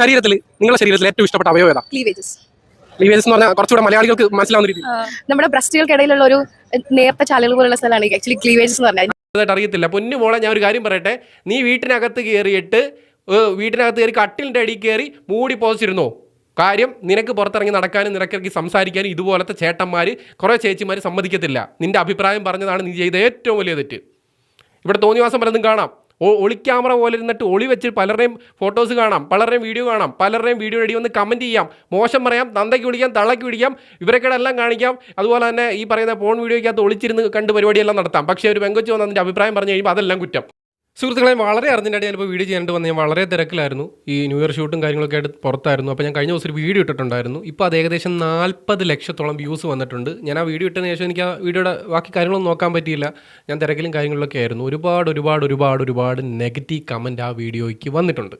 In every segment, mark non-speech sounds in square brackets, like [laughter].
ശരീരത്തിൽ നിങ്ങളുടെ ശരീരത്തിൽ ഏറ്റവും ഇഷ്ടപ്പെട്ട അവയവം ഏതാ? ക്ലീവേജസ് ക്ലീവേജസ് എന്ന് പറഞ്ഞാൽ കുറച്ചുകൂടെ മലയാളികൾക്ക് മനസ്സിലാവുന്ന രീതിയിൽ. നമ്മുടെ ബ്രസ്റ്റുകൾക്കിടയിലുള്ള ഒരു നേർത്ത ചാലുകൾ പോലുള്ള സ്ഥലമാണ് ആക്ച്വലി ക്ലീവേജസ് എന്ന് പറഞ്ഞാൽ. അറിയത്തില്ല. പൊന്നു മോളെ ഞാൻ ഒരു കാര്യം പറയട്ടെ. നീ വീട്ടിനകത്ത് കയറിയിട്ട് വീട്ടിനകത്ത് കയറി കട്ടിലിന്റെ അടി കയറി മൂടി പോസിച്ചിരുന്നോ കാര്യം നിനക്ക് പുറത്തിറങ്ങി നടക്കാനും നിനക്കിറങ്ങി സംസാരിക്കാനും ഇതുപോലത്തെ ചേട്ടന്മാർ കുറേ ചേച്ചിമാർ സമ്മതിക്കത്തില്ല. നിന്റെ അഭിപ്രായം പറഞ്ഞതാണ് നീ ചെയ്ത ഏറ്റവും വലിയ തെറ്റ്. ഇവിടെ തോന്നിവാസം പലതും കാണാം. ഒളി ക്യാമറ പോലെ ഇരുന്നിട്ട് ഒളി വെച്ച് പലരുടെയും ഫോട്ടോസ് കാണാം പലരുടെയും വീഡിയോ കാണാം പലരുടെയും വീഡിയോ അടി വന്ന് കമന്റ് ചെയ്യാം മോശം പറയാം തന്തയ്ക്ക് വിളിക്കാം തള്ളയ്ക്ക് വിളിക്കാം ഇവരൊക്കെ എല്ലാം കാണിക്കാം. അതുപോലെ തന്നെ ഈ പറയുന്ന ഫോൺ വീഡിയോയ്ക്കകത്ത് ഒളിച്ചിരുന്ന് കണ്ട് പരിപാടിയെല്ലാം നടത്താം. പക്ഷേ ഒരു പെങ്കൊച്ച് വന്ന് അതിന്റെ അഭിപ്രായം പറഞ്ഞു കഴിയുമ്പോൾ അതെല്ലാം കുറ്റം. സുഹൃത്തുക്കളെ വളരെ അർജന്റായിട്ട് ഞാനിപ്പോൾ വീഡിയോ ചെയ്യാനായിട്ട് വന്ന് ഞാൻ വളരെ തിരക്കിലായിരുന്നു. ഈ ന്യൂ ഇയർ ഷൂട്ടും കാര്യങ്ങളൊക്കെ ആയിട്ട് പുറത്തായിരുന്നു. അപ്പോൾ ഞാൻ കഴിഞ്ഞ ദിവസം ഒരു വീഡിയോ ഇട്ടിട്ടുണ്ടായിരുന്നു. ഇപ്പോൾ അത് ഏകദേശം നാൽപ്പത് ലക്ഷത്തോളം വ്യൂസ് വന്നിട്ടുണ്ട്. ഞാൻ ആ വീഡിയോ ഇട്ടതിന് ശേഷം എനിക്ക് ആ വീഡിയോയുടെ ബാക്കി കാര്യങ്ങളൊന്നും നോക്കാൻ പറ്റിയില്ല. ഞാൻ തിരക്കിലും കാര്യങ്ങളിലൊക്കെ ആയിരുന്നു. ഒരുപാട് ഒരുപാട് ഒരുപാട് ഒരുപാട് നെഗറ്റീവ് കമന്റ് ആ വീഡിയോയ്ക്ക് വന്നിട്ടുണ്ട്.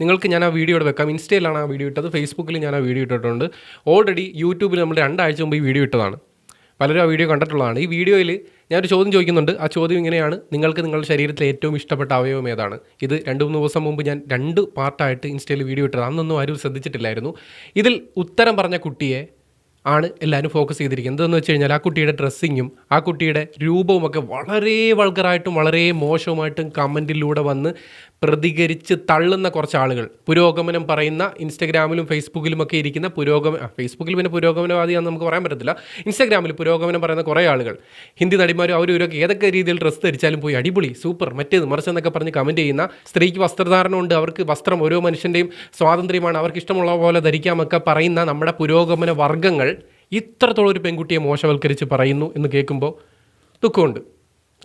നിങ്ങൾക്ക് ഞാൻ ആ വീഡിയോ ഇവിടെ വെക്കാം. ഇൻസ്റ്റയിലാണ് ആ വീഡിയോ ഇട്ടത്. ഫേസ്ബുക്കിൽ ഞാൻ ആ വീഡിയോ ഇട്ടിട്ടുണ്ട്. ഓൾറെഡി യൂട്യൂബിൽ നമ്മൾ രണ്ടാഴ്ച മുമ്പ് ഈ വീഡിയോ ഇട്ടതാണ്. പലരും ആ വീഡിയോ കണ്ടിട്ടുള്ളതാണ്. ഈ വീഡിയോയിൽ ഞാനൊരു ചോദ്യം ചോദിക്കുന്നുണ്ട്. ആ ചോദ്യം ഇങ്ങനെയാണ്. നിങ്ങൾക്ക് നിങ്ങളുടെ ശരീരത്തിലെ ഏറ്റവും ഇഷ്ടപ്പെട്ട അവയവം ഏതാണ്? ഇത് രണ്ട് മൂന്ന് ദിവസം മുമ്പ് ഞാൻ രണ്ട് പാർട്ടായിട്ട് ഇൻസ്റ്റയിൽ വീഡിയോ ഇട്ടത്. അന്നൊന്നും ആരും ശ്രദ്ധിച്ചിട്ടില്ലായിരുന്നു. ഇതിൽ ഉത്തരം പറഞ്ഞ കുട്ടിയെ ആണ് എല്ലാവരും ഫോക്കസ് ചെയ്തിരിക്കുന്നത്. എന്തെന്ന് വെച്ച് കഴിഞ്ഞാൽ ആ കുട്ടിയുടെ ഡ്രസ്സിങ്ങും ആ കുട്ടിയുടെ രൂപവുമൊക്കെ വളരെ വൾഗറായിട്ടും വളരെ മോശമായിട്ടും കമന്റിലൂടെ വന്ന് പ്രതികരിച്ച് തള്ളുന്ന കുറച്ച് ആളുകൾ പുരോഗമനം പറയുന്ന ഇൻസ്റ്റഗ്രാമിലും ഫേസ്ബുക്കിലും ഒക്കെ ഇരിക്കുന്ന പുരോഗമന ഫേസ്ബുക്കിൽ പിന്നെ പുരോഗമനവാദിയാന്ന് നമുക്ക് പറയാൻ പറ്റത്തില്ല. ഇൻസ്റ്റാഗ്രാമിൽ പുരോഗമനം പറയുന്ന കുറേ ആളുകൾ. ഹിന്ദി നടിമാരും അവരും ഇവരൊക്കെ ഏതൊക്കെ രീതിയിൽ ഡ്രസ്സ് ധരിച്ചാലും പോയി അടിപൊളി സൂപ്പർ മറ്റേത് മറിച്ചെന്നൊക്കെ പറഞ്ഞ് കമന്റ് ചെയ്യുന്ന സ്ത്രീക്ക് വസ്ത്രധാരണം ഉണ്ട് അവർക്ക് വസ്ത്രം ഓരോ മനുഷ്യന്റെയും സ്വാതന്ത്ര്യമാണ് അവർക്ക് ഇഷ്ടമുള്ള പോലെ ധരിക്കാമൊക്കെ പറയുന്ന നമ്മുടെ പുരോഗമന വർഗങ്ങൾ ഇത്രത്തോളം ഒരു പെൺകുട്ടിയെ മോശവൽക്കരിച്ച് പറയുന്നു എന്ന് കേൾക്കുമ്പോൾ ദുഃഖമുണ്ട്.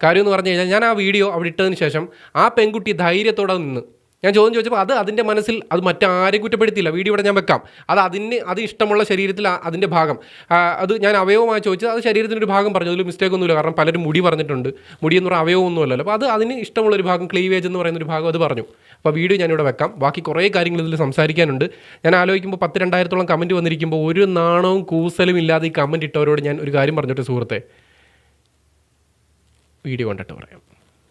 കാര്യം എന്ന് പറഞ്ഞു കഴിഞ്ഞാൽ ഞാൻ ആ വീഡിയോ അവിടെ ഇട്ടതിന് ശേഷം ആ പെൺകുട്ടി ധൈര്യത്തോടെ നിന്ന്. ഞാൻ ചോദ്യം ചോദിച്ചപ്പോൾ അത് അതിന്റെ മനസ്സിൽ അത് മറ്റാരെയും കുറ്റപ്പെടുത്തിയില്ല. വീഡിയോ ഇവിടെ ഞാൻ വെക്കാം. അത് അതിന് അത് ഇഷ്ടമുള്ള ശരീരത്തിൽ അതിന്റെ ഭാഗം. അത് ഞാൻ അവയവമായി ചോദിച്ചത് അത് ശരീരത്തിന്റെ ഒരു ഭാഗം പറഞ്ഞു. അതിൽ മിസ്റ്റേക്ക് ഒന്നുമില്ല. കാരണം പലരും മുടി പറഞ്ഞിട്ടുണ്ട്. മുടി എന്ന് പറഞ്ഞാൽ അവയവമൊന്നുമല്ലല്ലോ അപ്പോൾ അത് അതിന് ഇഷ്ടമുള്ള ഒരു ഭാഗം ക്ലീവേജ് എന്ന് പറയുന്ന ഒരു ഭാഗം അത് പറഞ്ഞു. അപ്പോൾ വീഡിയോ ഞാനിവിടെ വെക്കാം. ബാക്കി കുറേ കാര്യങ്ങൾ ഇതിൽ സംസാരിക്കാനുണ്ട്. ഞാൻ ആലോചിക്കുമ്പോൾ പത്ത് രണ്ടായിരത്തോളം കമന്റ് വന്നിരിക്കുമ്പോൾ ഒരു നാണവും കൂസലും ഇല്ലാതെ ഈ കമന്റ് ഇട്ടവരോട് ഞാൻ ഒരു കാര്യം പറഞ്ഞിട്ട് സുഹൃത്തെ. വീഡിയോ കണ്ടിട്ട് പറയാം.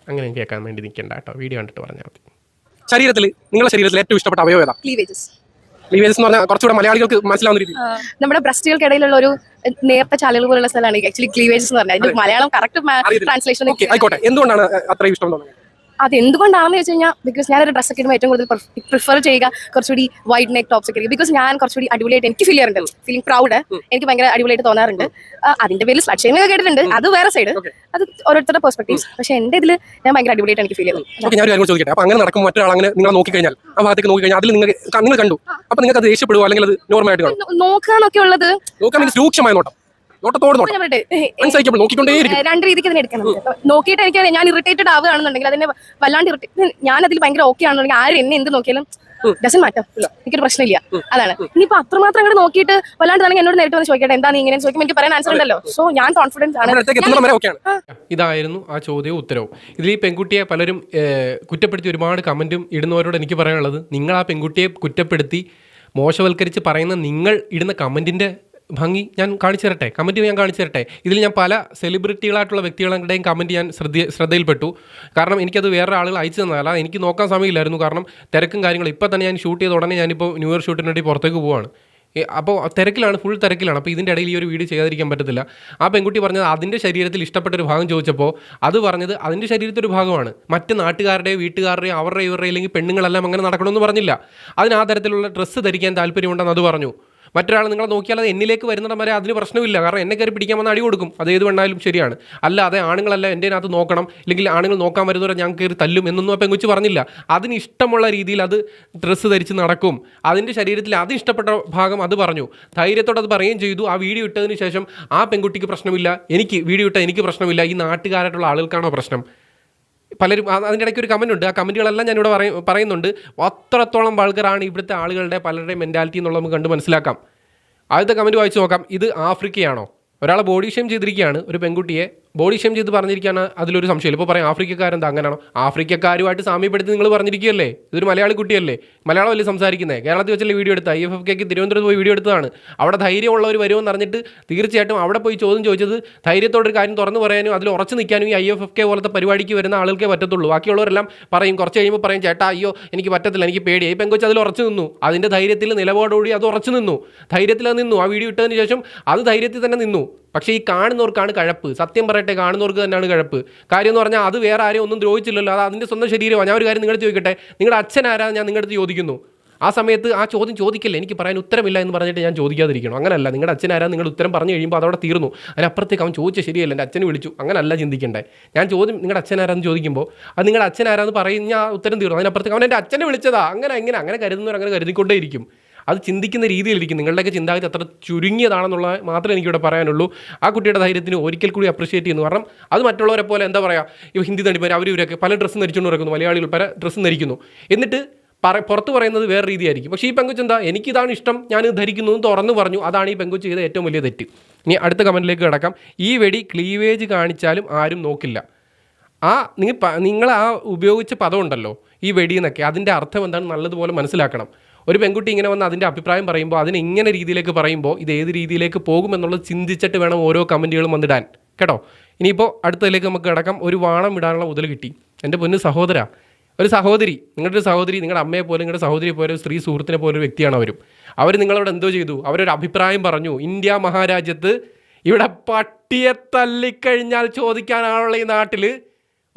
അങ്ങനെ കേൾക്കാൻ വേണ്ടി നിൽക്കണ്ട കേട്ടോ. വീഡിയോ കണ്ടിട്ട് പറഞ്ഞാൽ മതി. ശരീരത്തിൽ നിങ്ങളുടെ ശരീരത്തിൽ ഏറ്റവും ഇഷ്ടപ്പെട്ട അവയവം ഏതാ? ക്ലീവേജസ് ക്ലീവേജസ് എന്ന് പറഞ്ഞാൽ കുറച്ചുകൂടെ മലയാളികൾക്ക് മനസ്സിലാവുന്ന രീതിയിൽ നമ്മുടെ ബ്രസ്റ്റുകൾക്കിടയിലുള്ള ഒരു നേർത്ത ചാലുകൾ പോലുള്ള സ്ഥലമാണ് ആക്ച്വലി ക്ലീവേജസ് എന്ന് പറഞ്ഞാൽ മലയാളം കറക്റ്റ്. ട്രാൻസ്ലേഷൻ ആയിക്കോട്ടെ. എന്തുകൊണ്ടാണ് അത്രയും ഇഷ്ടം തോന്നുന്നത്? അത് എന്തുകൊണ്ടാണെന്ന് വെച്ച് കഴിഞ്ഞാൽ ബിക്കോസ് ഞാനൊരു ഡ്രസ്സ് ഒക്കെ ഇടുമ്പോൾ ഏറ്റവും കൂടുതൽ പ്രിഫർ ചെയ്യുക കുറച്ചുകൂടി വൈഡ് നെക്ക് ടോപ്സ് ഒക്കെ ബിക്കോസ് ഞാൻ കുറച്ചുകൂടി അടിപൊളിയായിട്ട് എനിക്ക് ഫീൽ ചെയ്യാറുണ്ട്. ഫീലിംഗ് പ്രൗഡ് എനിക്ക് ഭയങ്കര അടിപൊളിയായിട്ട് തോന്നാറുണ്ട്. അതിന്റെ പേരിൽ സ്ലഡ് ഷെയിമിംഗ് കേട്ടിട്ടുണ്ട്. അത് വേറെ സൈഡ് അത് ഓരോരുത്തരുടെ പെർസ്പെക്ടീവ്സ് പക്ഷെ എന്റെ ഇതിൽ ഞാൻ ഭയങ്കര അടിപൊളിയായിട്ട് എനിക്ക് ഫീൽ ചെയ്യുന്നു. ഞാൻ ഒരു ചോദിക്കട്ടെ. അപ്പോൾ അങ്ങനെ നടക്കുമ്പോൾ മറ്റൊരാൾ അങ്ങനെ നിങ്ങളെ നോക്കിക്കഴിഞ്ഞാൽ ആ ഭാഗത്തേക്ക് നോക്കിക്കഴിഞ്ഞാൽ അതിൽ നിങ്ങൾ നിങ്ങൾ കണ്ടു. അപ്പോൾ നിങ്ങൾക്ക് അത് ദേഷ്യപ്പെടുവോ? അല്ലെങ്കിൽ അത് നോർമലായിട്ട് കാണും? നോ- നോക്കാന്നൊക്കെ ഉള്ളത് നോക്കാൻ രൂക്ഷമായ നോട്ടം. നോട്ടത്തോട് രണ്ട് രീതിക്ക് അതിനെ എടുക്കണം. നോക്കിയിട്ട് എനിക്ക് ഞാൻ ഇറിറ്റേറ്റഡ് ആവുകയാണെന്നുണ്ടെങ്കിൽ അതിനെ വല്ലാണ്ട് ഇറിറ്റേറ്റ് ഞാൻ അതിൽ ഭയങ്കര ഓക്കെ ആണെന്നുണ്ടെങ്കിൽ ആരും എന്നെ എന്ത് നോക്കിയാലും ഡസൻ മാറ്റം എനിക്കൊരു പ്രശ്നമില്ല. അതാണ്. ഇനിയിപ്പോ അത്രമാത്രം അങ്ങോട്ട് നോക്കിയിട്ട് വല്ലാണ്ട് തന്നെ എന്നോട് നേരിട്ട് വന്ന് ചോദിക്കട്ടെ എന്താ നീ ഇങ്ങനെ ചോദിക്കുമ്പോൾ എനിക്ക് പറയാൻ ആൻസർ ഉണ്ടല്ലോ. സോ ഞാൻ കോൺഫിഡൻസ് ആണ്. ഇതായിരുന്നു ആ ചോദ്യവും ഉത്തരവും. ഇതിൽ ഈ പെൺകുട്ടിയെ പലരും കുറ്റപ്പെടുത്തി ഒരുപാട് കമന്റും ഇടുന്നവരോട് എനിക്ക് പറയാനുള്ളത്. നിങ്ങൾ ആ പെൺകുട്ടിയെ കുറ്റപ്പെടുത്തി മോശവൽക്കരിച്ച് പറയുന്ന നിങ്ങൾ ഇടുന്ന കമന്റിന്റെ ഭംഗി ഞാൻ കാണിച്ചു തരട്ടെ കമന്റ് ഞാൻ കാണിച്ചു തരട്ടെ ഇതിൽ ഞാൻ പല സെലിബ്രിറ്റികളായിട്ടുള്ള വ്യക്തികളുടെയും കമന്റ് ഞാൻ ശ്രദ്ധ ശ്രദ്ധയിൽപ്പെട്ടു. കാരണം എനിക്കത് വേറെ ആളുകൾ അയച്ചു തന്നതല്ല. എനിക്ക് നോക്കാൻ സമയമില്ലായിരുന്നു. കാരണം തിരക്കും കാര്യങ്ങളും ഇപ്പോൾ തന്നെ ഞാൻ ഷൂട്ട് ചെയ്ത ഉടനെ ഞാനിപ്പോൾ ന്യൂ ഇയർ ഷൂട്ടിന് വേണ്ടി പുറത്തേക്ക് പോവാണ്. അപ്പോൾ തിരക്കിലാണ് ഫുൾ തിരക്കിലാണ്. അപ്പോൾ ഇതിന്റെ ഇടയിൽ ഈ ഒരു വീഡിയോ ചെയ്യാതിരിക്കാൻ പറ്റത്തില്ല. ആ പെൺകുട്ടി പറഞ്ഞത് അതിന്റെ ശരീരത്തിൽ ഇഷ്ടപ്പെട്ട ഒരു ഭാഗം ചോദിച്ചപ്പോൾ അത് പറഞ്ഞത് അതിന്റെ ശരീരത്തിൽ ഒരു ഭാഗമാണ്. മറ്റ് നാട്ടുകാരുടെയോ വീട്ടുകാരുടെയോ അവരുടെ ഇവരുടെ അല്ലെങ്കിൽ പെണ്ണുങ്ങളെല്ലാം അങ്ങനെ നടക്കണമെന്ന് പറഞ്ഞില്ല. അതിന് ആ തരത്തിലുള്ള ഡ്രസ്സ് ധരിക്കാൻ താല്പര്യമുണ്ടെന്ന് അത് പറഞ്ഞു. മറ്റൊരാൾ നിങ്ങളെ നോക്കിയാൽ അത് എന്നിലേക്ക് വരുന്നിടം വരെ അതിന് പ്രശ്നമില്ല. കാരണം എന്നെ കയറി പിടിക്കാൻ വന്ന അടി കൊടുക്കും. അത് ഏത് വേണമെങ്കിലും ശരിയാണ്. അല്ലാതെ ആണുങ്ങളല്ല എന്റെ അതിനകത്ത് നോക്കണം. അല്ലെങ്കിൽ ആണുങ്ങൾ നോക്കാൻ വരുന്നവരെ ഞാൻ കയറി തല്ലും എന്നൊന്നും ആ പെങ്കുച്ച് പറഞ്ഞില്ല. അതിന് ഇഷ്ടമുള്ള രീതിയിൽ അത് ഡ്രസ്സ് ധരിച്ച് നടക്കും. അതിന്റെ ശരീരത്തിൽ അത് ഇഷ്ടപ്പെട്ട ഭാഗം അത് പറഞ്ഞു. ധൈര്യത്തോടെ അത് പറയുകയും ചെയ്തു. ആ വീഡിയോ ഇട്ടതിന് ശേഷം ആ പെൺകുട്ടിക്ക് പ്രശ്നമില്ല. എനിക്ക് വീഡിയോ ഇട്ട എനിക്ക് പ്രശ്നമില്ല. ഈ നാട്ടുകാരായിട്ടുള്ള ആളുകൾക്കാണോ പ്രശ്നം? പലരും അതിന്റെ ഇടയ്ക്ക് ഒരു കമന്റ് ഉണ്ട്. ആ കമന്റുകളെല്ലാം ഞാനിവിടെ പറയും പറയുന്നുണ്ട്. അത്രത്തോളം വൾഗറാണ് ഇവിടുത്തെ ആളുകളുടെ പലരുടെയും മെന്റാലിറ്റി എന്നുള്ളത് നമുക്ക് കണ്ട് മനസ്സിലാക്കാം. ആദ്യത്തെ കമന്റ് വായിച്ചു നോക്കാം. ഇത് ആഫ്രിക്കയാണോ? ഒരാളെ ബോഡി ഷെയിം ചെയ്തിരിക്കുകയാണ് ഒരു പെൺകുട്ടിയെ. ബോഡി ഷെയിം ചെയ്ത് പറഞ്ഞിരിക്കുകയാണ്. അതിലൊരു സംശയമില്ല. ഇപ്പോൾ പറയാം ആഫ്രിക്കക്കാരെന്താ അങ്ങനെയാണോ? ആഫ്രിക്കക്കാരുമായിട്ട് സാമ്യപ്പെടുത്തി നിങ്ങൾ പറഞ്ഞിരിക്കുകയല്ലേ? ഇതൊരു മലയാളി കുട്ടിയല്ലേ? മലയാളമല്ലേ സംസാരിക്കുന്നത് കേരളത്തിൽ വെച്ചല്ലേ വീഡിയോ എടുത്ത ഐ എഫ് എഫ് കെക്ക് തിരുവനന്തപുരത്ത് പോയി വീഡിയോ എടുത്തതാണ്. അവിടെ ധൈര്യമുള്ളവർ വരുമെന്ന് അറിഞ്ഞിട്ട് തീർച്ചയായിട്ടും അവിടെ പോയി ചോദ്യം ചോദിച്ചത് ധൈര്യത്തോടൊരു കാര്യം തുറന്നു പറയാനും അതിൽ ഉറച്ചു നിൽക്കാനും ഈ ഐ എഫ് എഫ് കെ പോലത്തെ പരിപാടിക്ക് വരുന്ന ആളുകൾക്കേ പറ്റത്തുള്ളൂ. ബാക്കിയുള്ളവരെല്ലാം പറയും കുറച്ച് കഴിയുമ്പോൾ പറയും ചേട്ടാ അയ്യോ എനിക്ക് പറ്റത്തില്ല എനിക്ക് പേടി ഈ പെങ്കൊച്ച് അതിൽ ഉറച്ചു നിന്നു. അതിന്റെ ധൈര്യത്തിൽ നിലപാടോടി അത് ഉറച്ചു നിന്നു. ധൈര്യത്തിൽ അത് നിന്നു. ആ വീഡിയോ ഇട്ടതിന് ശേഷം അത് ധൈര്യത്തിൽ തന്നെ നിന്നു. പക്ഷേ ഈ കാണുന്നവർക്കാണ് കഴപ്പ്. സത്യം പറയട്ടെ കാണുന്നവർക്ക് തന്നെയാണ് കഴപ്പ്. കാര്യം എന്ന് പറഞ്ഞാൽ അത് വേറെ ആരെയും ഒന്നും ദ്രോഹിച്ചില്ലല്ലോ. അത് അതിന്റെ സ്വന്തം ശരീരമാണ്. ഞാൻ ഒരു കാര്യം നിങ്ങളെ ചോദിക്കട്ടെ? നിങ്ങളുടെ അച്ഛൻ ആരാ ഞാൻ നിങ്ങളുടെ അടുത്ത് ചോദിക്കുന്നു. ആ സമയത്ത് ആ ചോദ്യം ചോദിക്കില്ല? എനിക്ക് പറയാൻ ഉത്തരമില്ല എന്ന് പറഞ്ഞിട്ട് ഞാൻ ചോദിക്കാതിരിക്കണം. അങ്ങനല്ല. നിങ്ങളുടെ അച്ഛൻ ആരാ നിങ്ങൾ ഉത്തരം പറഞ്ഞു കഴിയുമ്പോൾ അതവിടെ തീർന്നു. അതിനപ്പുറത്തേക്ക് അവൻ ചോദിച്ച ശരിയല്ല. എന്റെ അച്ഛനെ വിളിച്ചു. അങ്ങനല്ല ചിന്തിക്കണ്ടേ. ഞാൻ ചോദ്യം നിങ്ങളുടെ അച്ഛൻ ആരാന്ന് ചോദിക്കുമ്പോൾ അത് നിങ്ങളുടെ അച്ഛൻ ആരാന്ന് പറയുന്ന ഉത്തരം തീർന്നു. അതിനപ്പുറത്തേക്ക് അവൻ എന്റെ അച്ഛനെ വിളിച്ചതാ. അങ്ങനെ എങ്ങനെ അങ്ങനെ കരുതുന്നവർ അങ്ങനെ കരുതിക്കൊണ്ടേയിരിക്കും. അത് ചിന്തിക്കുന്ന രീതിയിലിരിക്കും. നിങ്ങളുടെയൊക്കെ ചിന്താഗതി അത്ര ചുരുങ്ങിയതാണെന്നുള്ള മാത്രമേ എനിക്കിവിടെ പറയാനുള്ളൂ. ആ കുട്ടിയുടെ ധൈര്യത്തിന് ഒരിക്കൽ കൂടി അപ്രീഷിയേറ്റ് ചെയ്യുന്നു. കാരണം അത് മറ്റുള്ളവരെ പോലെ എന്താ പറയുക ഇപ്പോൾ ഹിന്ദി തടിപ്പർ അവർ ഇവരൊക്കെ പല ഡ്രസ്സ് ധരിച്ചുകൊണ്ട് നടക്കുന്നു. മലയാളികൾ പല ഡ്രസ്സ് ധരിക്കുന്നു. എന്നിട്ട് പറ പുറത്ത് പറയുന്നത് വേറെ രീതിയായിരിക്കും. പക്ഷേ ഈ പെങ്കുച്ച് എന്താ എനിക്കിതാണ് ഇഷ്ടം ഞാൻ ധരിക്കുന്നു എന്ന് തുറന്നു പറഞ്ഞു. അതാണ് ഈ പെങ്കുച്ച് ചെയ്ത ഏറ്റവും വലിയ തെറ്റ്. ഇനി അടുത്ത കമന്റിലേക്ക് കിടക്കാം. ഈ വെടി ക്ലീവേജ് കാണിച്ചാലും ആരും നോക്കില്ല. ആ നിങ്ങൾ നിങ്ങൾ ആ ഉപയോഗിച്ച പദമുണ്ടല്ലോ ഈ വെടിയെന്നൊക്കെ അതിന്റെ അർത്ഥം എന്താണ്? നല്ലതുപോലെ മനസ്സിലാക്കണം. ഒരു പെൺകുട്ടി ഇങ്ങനെ വന്ന് അതിന്റെ അഭിപ്രായം പറയുമ്പോൾ അതിനെ ഇങ്ങനെ രീതിയിലേക്ക് പറയുമ്പോൾ ഇത് ഏത് രീതിയിലേക്ക് പോകുമെന്നുള്ളത് ചിന്തിച്ചിട്ട് വേണം ഓരോ കമന്റുകളും വന്നിടാൻ. കേട്ടോ? ഇനിയിപ്പോൾ അടുത്തതിലേക്ക് നമുക്ക് കിടക്കാം. ഒരു വാണം ഇടാനുള്ള മുതൽ കിട്ടി. എന്റെ പൊന്ന് സഹോദര ഒരു സഹോദരി നിങ്ങളുടെ ഒരു സഹോദരി നിങ്ങളുടെ അമ്മയെ പോലെ നിങ്ങളുടെ സഹോദരി പോലെ ഒരു സ്ത്രീ സുഹൃത്തിനെ പോലെ ഒരു വ്യക്തിയാണ് അവരും. അവർ നിങ്ങളോട് എന്തോ ചെയ്തു? അവരൊരു അഭിപ്രായം പറഞ്ഞു. ഇന്ത്യ മഹാരാജ്യത്ത് ഇവിടെ പട്ടിയെ തല്ലിക്കഴിഞ്ഞാൽ ചോദിക്കാനാണുള്ള ഈ നാട്ടിൽ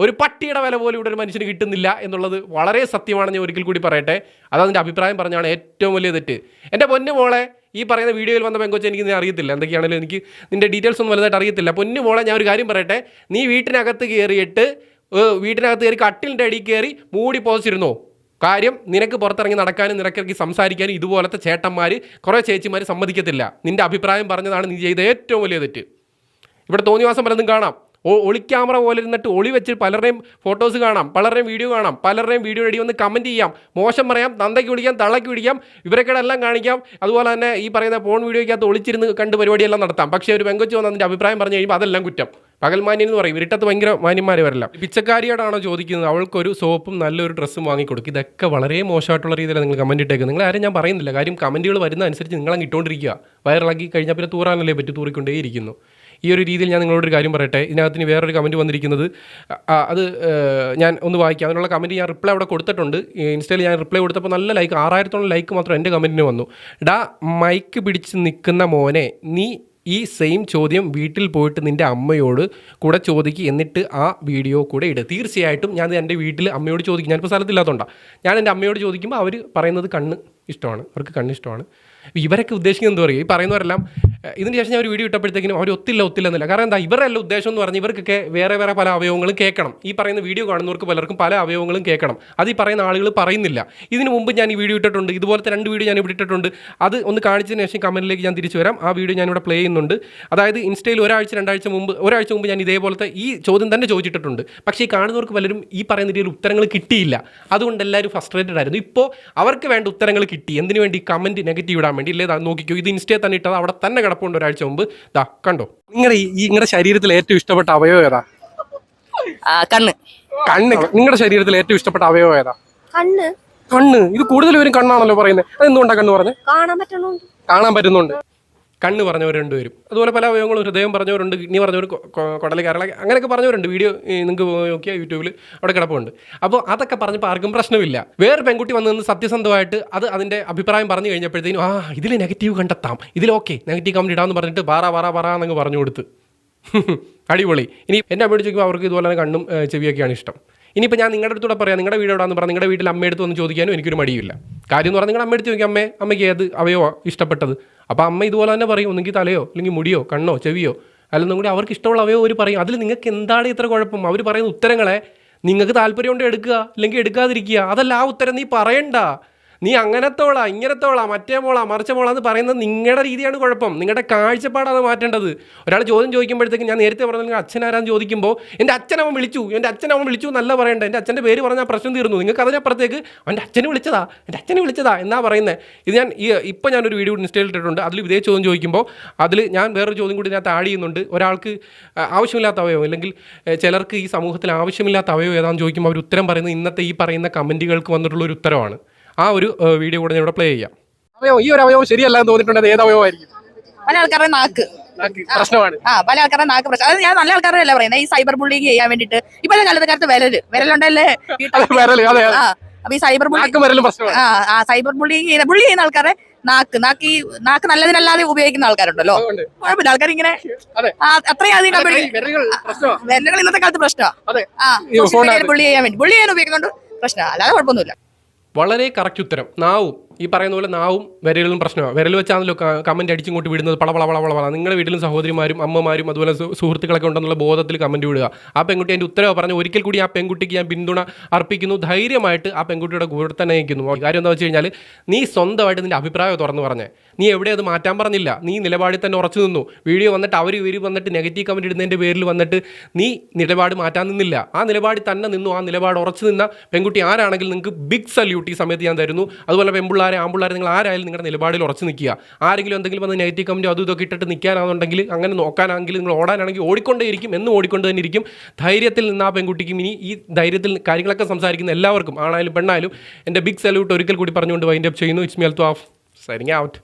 ഒരു പട്ടിയുടെ വില പോലും ഇവിടെ ഒരു മനുഷ്യന് കിട്ടുന്നില്ല എന്നുള്ളത് വളരെ സത്യമാണ് ഞാൻ ഒരിക്കൽ കൂടി പറയട്ടെ. അതതിന്റെ അഭിപ്രായം പറഞ്ഞാണ് ഏറ്റവും വലിയ തെറ്റ്. എന്റെ പൊന്നു മോളെ ഈ പറയുന്ന വീഡിയോയിൽ വന്ന പെങ്കൊച്ച് എനിക്ക് നീ അറിയത്തില്ല. എന്തൊക്കെയാണെങ്കിലും എനിക്ക് നിന്റെ ഡീറ്റെയിൽസ് ഒന്നും വലുതായിട്ട് അറിയത്തില്ല. പൊന്നു മോളെ ഞാൻ ഒരു കാര്യം പറയട്ടെ. നീ വീട്ടിനകത്ത് കയറിയിട്ട് വീട്ടിനകത്ത് കയറി കട്ടിലിന്റെ അടിയിൽ കയറി മൂടി പോസിച്ചിരുന്നോ കാര്യം നിനക്ക് പുറത്തിറങ്ങി നടക്കാനും നിനക്കിറങ്ങി സംസാരിക്കാനും ഇതുപോലത്തെ ചേട്ടന്മാർ കുറേ ചേച്ചിമാർ സമ്മതിക്കത്തില്ല. നിന്റെ അഭിപ്രായം പറഞ്ഞതാണ് നീ ചെയ്ത ഏറ്റവും വലിയ തെറ്റ്. ഇവിടെ തോന്നിവാസം പലതും കാണാം. ഒളി ക്യാമറ പോലെ ഇരുന്നിട്ട് ഒളി വെച്ച് പലരുടെയും ഫോട്ടോസ് കാണാം പലരുടെയും വീഡിയോ കാണാം പലരുടെയും വീഡിയോ അടി വന്ന് കമന്റ് ചെയ്യാം മോശം പറയാം തന്തയ്ക്ക് വിളിക്കാം തള്ളയ്ക്ക് വിളിക്കാം ഇവരൊക്കെ എല്ലാം കാണിക്കാം. അതുപോലെ തന്നെ ഈ പറയുന്ന ഫോൺ വീഡിയോയ്ക്കകത്ത് ഒളിച്ചിരുന്ന് കണ്ട് പരിപാടിയെല്ലാം നടത്താം. പക്ഷേ ഒരു പെങ്കൊച്ച് വന്ന് അതിന്റെ അഭിപ്രായം പറഞ്ഞു കഴിയുമ്പോൾ അതെല്ലാം കുറ്റം. പകൽമാന്യൻ എന്ന് പറയും ഇരുട്ടത്ത് ഭയങ്കര മാന്യന്മാരെ വരില്ല പിച്ചക്കാരിയോടാണോ ചോദിക്കുന്നത്? അവൾക്കൊരു സോപ്പും നല്ലൊരു ഡ്രസ്സും വാങ്ങിക്കൊടുക്കും. ഇതൊക്കെ വളരെ മോശമായിട്ടുള്ള രീതിയിലാണ് നിങ്ങൾ കമന്റ് ഇട്ടേക്കുന്നത്. നിങ്ങൾ ആരും ഞാൻ പറയുന്നില്ല. കാര്യം കമന്റുകൾ വരുന്ന അനുസരിച്ച് നിങ്ങളങ്ങ് ഇട്ടുകൊണ്ടിരിക്കുക വയറിളക്കി കഴിഞ്ഞാൽ പിന്നെ തൂറാനല്ലേ പറ്റി തൂറിക്കൊണ്ടേയിരിക്കുന്നു. ഈ ഒരു രീതിയിൽ ഞാൻ നിങ്ങളോടൊരു കാര്യം പറയട്ടെ. ഇതിനകത്തിന് വേറൊരു കമന്റ് വന്നിരിക്കുന്നത്. അത് ഞാൻ ഒന്ന് വായിക്കാം. അതിനുള്ള കമന്റ് ഞാൻ റിപ്ലൈ അവിടെ കൊടുത്തിട്ടുണ്ട്. ഇൻസ്റ്റയിൽ ഞാൻ റിപ്ലൈ കൊടുത്തപ്പോൾ നല്ല ലൈക്ക് ആറായിരത്തോളം ലൈക്ക് മാത്രം എന്റെ കമന്റിന് വന്നു. ഡാ മൈക്ക് പിടിച്ച് നിൽക്കുന്ന മോനെ നീ ഈ സെയിം ചോദ്യം വീട്ടിൽ പോയിട്ട് നിന്റെ അമ്മയോട് കൂടെ ചോദിക്കുക എന്നിട്ട് ആ വീഡിയോ കൂടെ ഇടുക തീർച്ചയായിട്ടും ഞാൻ എന്റെ വീട്ടിൽ അമ്മയോട് ചോദിക്കും. ഞാനിപ്പോൾ സ്ഥലത്തില്ലാത്തതുകൊണ്ടാണ് ഞാൻ എന്റെ അമ്മയോട് ചോദിക്കുമ്പോൾ അവർ പറയുന്നത് കണ്ണ് ഇഷ്ടമാണ്. അവർക്ക് കണ്ണ് ഇഷ്ടമാണ്. ഇവരൊക്കെ ഉദ്ദേശിക്കുന്നത് എന്താ പറയുക ഈ പറയുന്നവരെല്ലാം ഇതിന് ശേഷം ഞാൻ ഒരു വീഡിയോ ഇട്ടപ്പോഴത്തേക്കിനും അവർ ഒത്തില്ല ഒത്തില്ല എന്നില്ല. കാരണം എന്താ ഇവരല്ല ഉദ്ദേശം എന്ന് പറഞ്ഞാൽ ഇവർക്കൊക്കെ വേറെ വേറെ പല അവയവങ്ങളും കേൾക്കണം. ഈ പറയുന്ന വീഡിയോ കാണുന്നവർക്ക് പലർക്കും പല അവയവങ്ങളും കേൾക്കണം. അത് ഈ പറയുന്ന ആളുകൾ പറയുന്നില്ല. ഇതിന് മുമ്പ് ഞാൻ ഈ വീഡിയോ ഇട്ടിട്ടുണ്ട്. ഇതുപോലത്തെ രണ്ട് വീഡിയോ ഞാൻ ഇവിടെ ഇട്ടിട്ടുണ്ട്. അത് ഒന്ന് കാണിച്ചതിന് ശേഷം കമന്റിലേക്ക് ഞാൻ തിരിച്ചു വരാം. ആ വീഡിയോ ഞാൻ ഇവിടെ പ്ലേ ചെയ്യുന്നുണ്ട്. അതായത് ഇൻസ്റ്റയിൽ ഒരാഴ്ച രണ്ടാഴ്ച മുമ്പ് ഒരാഴ്ച മുമ്പ് ഞാൻ ഇതേപോലത്തെ ഈ ചോദ്യം തന്നെ ചോദിച്ചിട്ടുണ്ട് പക്ഷേ ഈ കാണുന്നവർക്ക് പലരും ഈ പറയുന്ന രീതിയിൽ ഉത്തരങ്ങൾ കിട്ടിയില്ല. അതുകൊണ്ട് എല്ലാവരും ഫസ്ട്രേറ്റഡ് ആയിരുന്നു. ഇപ്പോൾ അവർക്ക് വേണ്ട ഉത്തരങ്ങൾ കിട്ടി. എന്തിനു വേണ്ടി കമന്റ് നെഗറ്റീവ് ഇടാൻ വേണ്ടി ഇല്ലേ നോക്കിക്കോ ഇത് ഇൻസ്റ്റയിൽ തന്നെ ഇട്ടത്. അവിടെ തന്നെ കിടപ്പുണ്ട് ഒരാഴ്ച മുമ്പ്. ദാ കണ്ടോ? നിങ്ങളുടെ ഈ നിങ്ങളുടെ ശരീരത്തിൽ ഏറ്റവും ഇഷ്ടപ്പെട്ട അവയവം ഏതാ? കണ്ണ്. കണ്ണ്. നിങ്ങളുടെ ശരീരത്തിൽ ഏറ്റവും ഇഷ്ടപ്പെട്ട അവയവം ഏതാ? കണ്ണ്. കണ്ണ്. ഇത് കൂടുതൽ പേരും കണ്ണാണല്ലോ പറയുന്നത്. അതെന്തുകൊണ്ടാണ് കണ്ണ് പറഞ്ഞത്? കാണാൻ പറ്റുന്നുണ്ട് കാണാൻ പറ്റുന്നുണ്ട്. കണ്ണ് പറഞ്ഞവർ രണ്ടുപേരും. അതുപോലെ പല അവയവങ്ങളും ഹൃദയം പറഞ്ഞവരുണ്ട് കിഡ്നി പറഞ്ഞവർ കുടൽ കരള അങ്ങനെയൊക്കെ പറഞ്ഞവരുണ്ട്. വീഡിയോ നിങ്ങൾക്ക് നോക്കിയാൽ യൂട്യൂബിൽ അവിടെ കിടപ്പുണ്ട്. അപ്പോൾ അതൊക്കെ പറഞ്ഞപ്പോൾ ആർക്കും പ്രശ്നമില്ല. വേറെ പെൺകുട്ടി വന്ന് സത്യസന്ധമായിട്ട് അത് അതിന്റെ അഭിപ്രായം പറഞ്ഞു കഴിഞ്ഞപ്പോഴത്തേനും ആ ഇതിൽ നെഗറ്റീവ് കണ്ടെത്താം. ഇതിൽ ഓക്കെ നെഗറ്റീവ് കമന്റ് ഇടാമെന്ന് പറഞ്ഞിട്ട് പാറ പാറ പാറ എന്നങ്ങ് പറഞ്ഞു കൊടുത്ത്. [laughs] അടിപൊളി. ഇനി എന്നെ അമ്മയോട് ചോദിക്കുമ്പോൾ അവർക്ക് ഇതുപോലെ തന്നെ കണ്ണും ചെവിയൊക്കെയാണ് ഇഷ്ടം. ഇനിയിപ്പോൾ ഞാൻ നിങ്ങളുടെ അടുത്തൂടെ പറയാം നിങ്ങളുടെ വീട് എവിടെയാണെന്ന് പറഞ്ഞാൽ നിങ്ങളുടെ വീട്ടിൽ അമ്മയെടുത്ത് വന്ന് ചോദിക്കാനും എനിക്കൊരു മടിയില്ല കാര്യം എന്ന് പറഞ്ഞാൽ നിങ്ങളുടെ അമ്മയെടുത്ത് ചോദിക്കാം അമ്മേ അമ്മയ്ക്ക് ഏത് അവയോ ഇഷ്ടപ്പെട്ടത്? അപ്പോൾ അമ്മ ഇതുപോലെ തന്നെ പറയും ഒന്നെങ്കിൽ തലയോ അല്ലെങ്കിൽ മുടിയോ കണ്ണോ ചെവിയോ അല്ലെന്നും കൂടി അവർക്ക് ഇഷ്ടമുള്ള അവയോ അവർ പറയും. അതിൽ നിങ്ങൾക്ക് എന്താണ് ഇത്ര കുഴപ്പം? അവർ പറയുന്ന ഉത്തരങ്ങളെ നിങ്ങൾക്ക് താല്പര്യം കൊണ്ട് എടുക്കുക അല്ലെങ്കിൽ എടുക്കാതിരിക്കുക. അതല്ല ആ ഉത്തരം നീ പറയണ്ട. നീ അങ്ങനത്തോളാ ഇങ്ങനത്തോളാ മറ്റേ മോളാ മറിച്ച മോളാ എന്ന് പറയുന്നത് നിങ്ങളുടെ രീതിയാണ് കുഴപ്പം. നിങ്ങളുടെ കാഴ്ചപ്പാടാണ് മാറ്റേണ്ടത്. ഒരാൾ ചോദ്യം ചോദിക്കുമ്പോഴത്തേക്ക് ഞാൻ നേരത്തെ പറഞ്ഞു നിങ്ങൾ അച്ഛനാരാന്ന് ചോദിക്കുമ്പോൾ എന്റെ അച്ഛനവൻ വിളിച്ചു എന്റെ അച്ഛനവൻ വിളിച്ചു എന്നല്ല പറയണ്ടേ. എന്റെ അച്ഛന്റെ പേര് പറഞ്ഞാൽ പ്രശ്നം തീർന്നു. നിങ്ങൾക്ക് അതിനപ്പുറത്തേക്ക് എന്റെ അച്ഛനെ വിളിച്ചതാ എന്റെ അച്ഛനെ വിളിച്ചതാ എന്നാ പറയുന്നത് ഇത് ഞാൻ ഈ ഇപ്പോൾ ഞാനൊരു വീഡിയോ ഇൻസ്റ്റയിൽ ഇട്ടിട്ടുണ്ട് അതിൽ ഇതേ ചോദ്യം ചോദിക്കുമ്പോൾ അതിൽ ഞാൻ വേറൊരു ചോദ്യം കൂടി ഞാൻ ആഡ് ചെയ്യുന്നുണ്ട്. ഒരാൾക്ക് ആവശ്യമില്ലാത്ത അവയവം അല്ലെങ്കിൽ ചിലർക്ക് ഈ സമൂഹത്തിൽ ആവശ്യമില്ലാത്ത അവയവം ഏതാണെന്ന് ചോദിക്കുമ്പോൾ അവർ ഉത്തരം പറയുന്നത് ഇന്നത്തെ ഈ പറയുന്ന കമന്റുകൾക്ക് വന്നിട്ടുള്ള ഒരു ഉത്തരവാണ്. ആ ഒരു വീഡിയോ കൂടെ ഞാൻ ഇവിടെ പ്ലേ ചെയ്യാം. അവയവം ഈ ഒരു അവയവം ശരിയല്ല എന്ന് തോന്നിയിട്ടുണ്ട്. അത് ഏത് അവയവമായിരിക്കും? പല ആൾക്കാരുടെ നാക്ക്. നാക്ക് പ്രശ്നമാണ്. ആ പല ആൾക്കാരുടെ നാക്ക് പ്രശ്നം. അത് ഞാൻ നല്ല ആൾക്കാരുടെ അല്ല പറയുന്നത് ഈ സൈബർ ബുള്ളിങ് ചെയ്യാൻ വേണ്ടിട്ട് ഇപ്പൊ കാലത്ത് കാലത്ത് വിരൽ. വിരലുണ്ടല്ലേ? ഈ [laughs] അതെ വിരൽ. അതെ അതെ. ആ അപ്പൊ ഈ സൈബർ ആ സൈബർ ബുള്ളിങ് ചെയ്യുന്ന ബുള്ളി ചെയ്യുന്ന ആൾക്കാരെ നാക്ക്. നാക്ക് ഈ നാക്ക് നല്ലതിനല്ലാതെ ഉപയോഗിക്കുന്ന ആൾക്കാരുണ്ടല്ലോ. അതുകൊണ്ട്. കുഴപ്പമില്ല. ആൾക്കാർ ഇങ്ങനെ അത്രയും അധികം വിരലുകൾ ഇന്നത്തെ കാലത്ത് പ്രശ്നമാണ് ബുള്ളി ചെയ്യാൻ വേണ്ടി. ബുള്ളി ചെയ്യാൻ ഉപയോഗിക്കുന്നുണ്ട് പ്രശ്നമാണ് അല്ലാതെ കുഴപ്പമൊന്നുമില്ല. വളരെ കറക്റ്റ് ഉത്തരം. നാവും. ഈ പറയുന്ന പോലെ നാവും വിരലും പ്രശ്നമാണ് വിരൽ വെച്ചാണല്ലോ കമന്റ് അടിച്ചിങ്ങോട്ട് വിടുന്നത്. പള പള പള പള നിങ്ങളുടെ വീട്ടിലും സഹോദരിമാരും അമ്മമാരും അതുപോലെ സുഹൃത്തുക്കളൊക്കെ ഉണ്ടെന്നുള്ള ബോധത്തിൽ കമന്റ് വിടുക. ആ പെൺകുട്ടി എന്റെ ഉത്തരവ് പറഞ്ഞു ഒരിക്കൽ കൂടി ആ പെൺകുട്ടിക്ക് ഞാൻ പിന്തുണ അർപ്പിക്കുന്നു. ധൈര്യമായിട്ട് ആ പെൺകുട്ടിയുടെ കൂടെ തന്നെ നയിക്കുന്നു കാര്യം എന്താ വെച്ച് കഴിഞ്ഞാൽ നീ സ്വന്തമായിട്ട് നിന്റെ അഭിപ്രായം തുറന്നു പറഞ്ഞേ. നീ എവിടെ അത് മാറ്റാൻ പറഞ്ഞില്ല. നീ നിലപാടിൽ തന്നെ ഉറച്ചു നിന്നു. വീഡിയോ വന്നിട്ട് അവർ ഇവർ വന്നിട്ട് നെഗറ്റീവ് കമന്റ് ഇടുന്നതിന്റെ പേരിൽ വന്നിട്ട് നീ നിലപാട് മാറ്റാൻ നിന്നില്ല. ആ നിലപാടിൽ തന്നെ നിന്നു. ആ നിലപാട് ഉറച്ചു നിന്ന പെൺകുട്ടി ആരാണെങ്കിലും നിങ്ങൾക്ക് ബിഗ് സല്യൂട്ട് ഈ സമയത്ത് ഞാൻ തരുന്നു. അതുപോലെ പെൺപിള്ളാരെ ആമ്പിള്ളാരെ നിങ്ങൾ ആരായാലും നിങ്ങളുടെ നിലപാടിൽ ഉറച്ചു നിൽക്കുക. ആരെങ്കിലും എന്തെങ്കിലും വന്ന് നെഗറ്റീവ് കമന്റ് അതും ഇതൊക്കെ ഇട്ടിട്ട് നിൽക്കാനാണെന്നുണ്ടെങ്കിൽ അങ്ങനെ നോക്കാനാണെങ്കിൽ നിങ്ങൾ ഓടാനാണെങ്കിൽ ഓടിക്കൊണ്ടേയിരിക്കും എന്നും ഓടിക്കൊണ്ട് തന്നെ ഇരിക്കും. ധൈര്യത്തിൽ നിന്ന് ആ പെൺകുട്ടിക്കും ഇനി ഈ ധൈര്യത്തിൽ കാര്യങ്ങളൊക്കെ സംസാരിക്കുന്ന എല്ലാവർക്കും ആണായാലും പെണ്ണായാലും എന്റെ ബിഗ് സല്യൂട്ട് ഒരിക്കൽ കൂടി പറഞ്ഞുകൊണ്ട് വൈൻഡപ്പ് ചെയ്യുന്നു. It's me Althu off signing out